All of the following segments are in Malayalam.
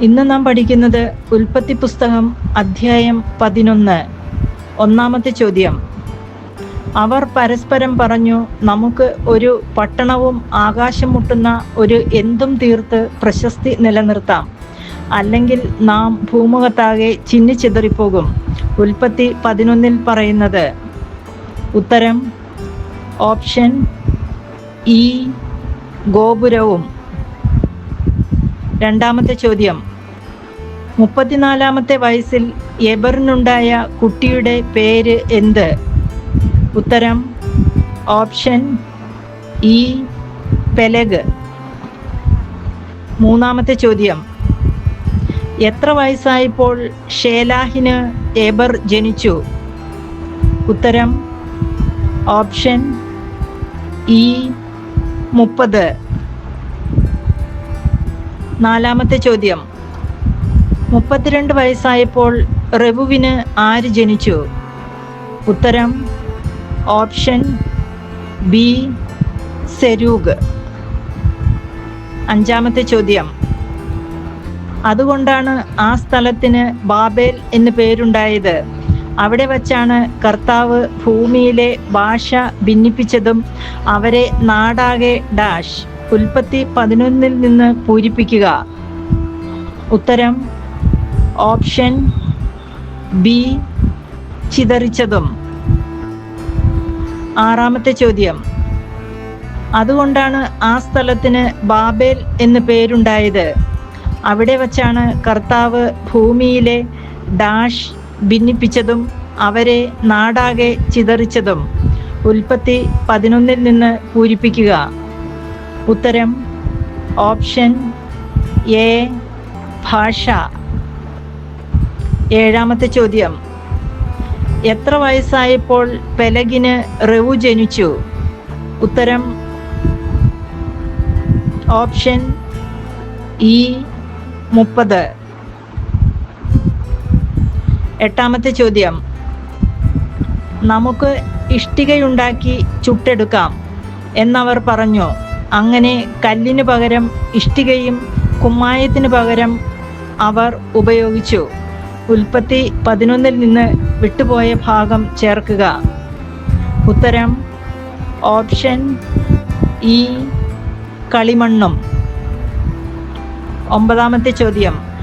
ഇന്ന് നാം പഠിക്കുന്നത് ഉൽപ്പത്തി പുസ്തകം അധ്യായം പതിനൊന്ന് ഒന്നാമത്തെ ചോദ്യം. അവർ പരസ്പരം പറഞ്ഞു നമുക്ക് ഒരു പട്ടണവും ആകാശം മുട്ടുന്ന ഒരു എന്തും തീർത്ത് പ്രശസ്തി നിലനിർത്താം. അല്ലെങ്കിൽ നാം ഭൂമുഖത്താകെ ചിന്നിച്ചിതറിപ്പോകും ഉൽപ്പത്തി പതിനൊന്നിൽ പറയുന്നത് ഉത്തരം ഓപ്ഷൻ ഇ ഗോപുരവും. രണ്ടാമത്തെ ചോദ്യം. മുപ്പത്തിനാലാമത്തെ വയസ്സിൽ എബറിനുണ്ടായ കുട്ടിയുടെ പേര് എന്ത്? ഉത്തരം ഓപ്ഷൻ ഇ പെലഗ്. മൂന്നാമത്തെ ചോദ്യം. എത്ര വയസ്സായപ്പോൾ ഷേലാഹിന് എബർ ജനിച്ചു? ഉത്തരം ഓപ്ഷൻ ഇ മുപ്പത്. നാലാമത്തെ ചോദ്യം. മുപ്പത്തിരണ്ട് വയസ്സായപ്പോൾ റെവുവിന് ആര് ജനിച്ചു? ഉത്തരം ഓപ്ഷൻ ബി സെരൂഗ്. അഞ്ചാമത്തെ ചോദ്യം. അതുകൊണ്ടാണ് ആ സ്ഥലത്തിന് ബാബേൽ എന്ന് പേരുണ്ടായത്. അവിടെ വച്ചാണ് കർത്താവ് ഭൂമിയിലെ ഭാഷ ഭിന്നിപ്പിച്ചതും അവരെ നാടാകെ ഡാഷ്. ഉൽപ്പത്തി പതിനൊന്നിൽ നിന്ന് പൂരിപ്പിക്കുക. ഉത്തരം ഓപ്ഷൻ ബി ചിതറിച്ചതും. ആറാമത്തെ ചോദ്യം. അതുകൊണ്ടാണ് ആ സ്ഥലത്തിന് ബാബേൽ എന്ന് പേരുണ്ടായത്. അവിടെ വച്ചാണ് കർത്താവ് ഭൂമിയിലെ ഡാഷ് ഭിന്നിപ്പിച്ചതും അവരെ നാടാകെ ചിതറിച്ചതും. ഉൽപ്പത്തി പതിനൊന്നിൽ നിന്ന് പൂരിപ്പിക്കുക. ഉത്തരം ഓപ്ഷൻ എ ഭാഷ. ഏഴാമത്തെ ചോദ്യം. എത്ര വയസ്സായപ്പോൾ പെലഗിന് റെവു ജനിച്ചു? ഉത്തരം ഓപ്ഷൻ ഇ മുപ്പത്. എട്ടാമത്തെ ചോദ്യം. നമുക്ക് ഇഷ്ടികയുണ്ടാക്കി ചുട്ടെടുക്കാം എന്നവർ പറഞ്ഞു. അങ്ങനെ കല്ലിന് പകരം ഇഷ്ടികയും കുമ്മായത്തിന് പകരം അവർ ഉപയോഗിച്ചു. ഉൽപ്പത്തി പതിനൊന്നിൽ നിന്ന് വിട്ടുപോയ ഭാഗം ചേർക്കുക. ഉത്തരം ഓപ്ഷൻ ഇ കളിമണ്ണും. ഒമ്പതാമത്തെ ചോദ്യം.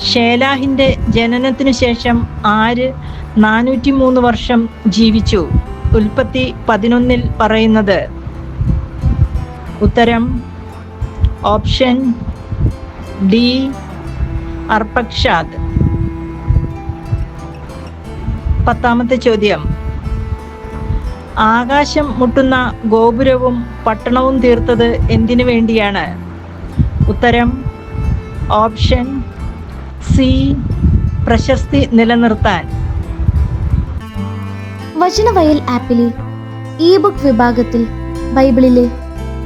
ഷേലാഹിന്റെ ജനനത്തിനു ശേഷം ആര് നാനൂറ്റി മൂന്ന് വർഷം ജീവിച്ചു? ഉൽപ്പത്തി പതിനൊന്നിൽ പറയുന്നത് ഉത്തരം ഓപ്ഷൻ ഡി അർപ്പക്ഷാദ് പത്താമത്തെ ചോദ്യം. ആകാശം മുട്ടുന്ന ഗോപുരവും പട്ടണവും തീർത്തത് എന്തിനു വേണ്ടിയാണ്? ഉത്തരം ഓപ്ഷൻ സി പ്രശസ്തി നിലനിർത്താൻ. വചനവയൽ ആപ്പിലെ ഇ ബുക്ക് വിഭാഗത്തിൽ ബൈബിളിലെ